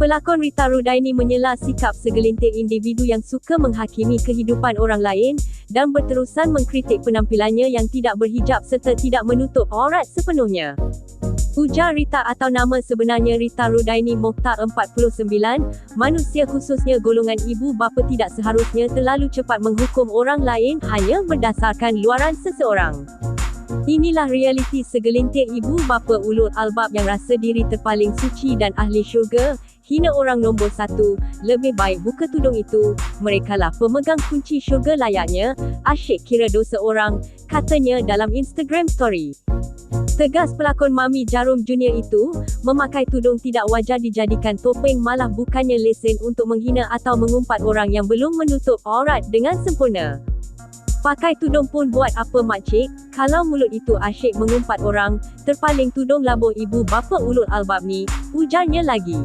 Pelakon Rita Rudaini menyela sikap segelintir individu yang suka menghakimi kehidupan orang lain dan berterusan mengkritik penampilannya yang tidak berhijab serta tidak menutup aurat sepenuhnya. Ujar Rita atau nama sebenarnya Rita Rudaini Mokhtar 49, manusia khususnya golongan ibu bapa tidak seharusnya terlalu cepat menghukum orang lain hanya berdasarkan luaran seseorang. Inilah realiti segelintir ibu bapa ulul albab yang rasa diri terpaling suci dan ahli syurga, hina orang nombor satu, lebih baik buka tudung itu, merekalah pemegang kunci syurga layaknya, asyik kira dosa orang, katanya dalam Instagram story. Tegas pelakon Mami Jarum Junior itu, memakai tudung tidak wajar dijadikan topeng malah bukannya lesen untuk menghina atau mengumpat orang yang belum menutup aurat dengan sempurna. Pakai tudung pun buat apa makcik, kalau mulut itu asyik mengumpat orang, terpaling tudung labur ibu bapa ulul albab ni, ujarnya lagi.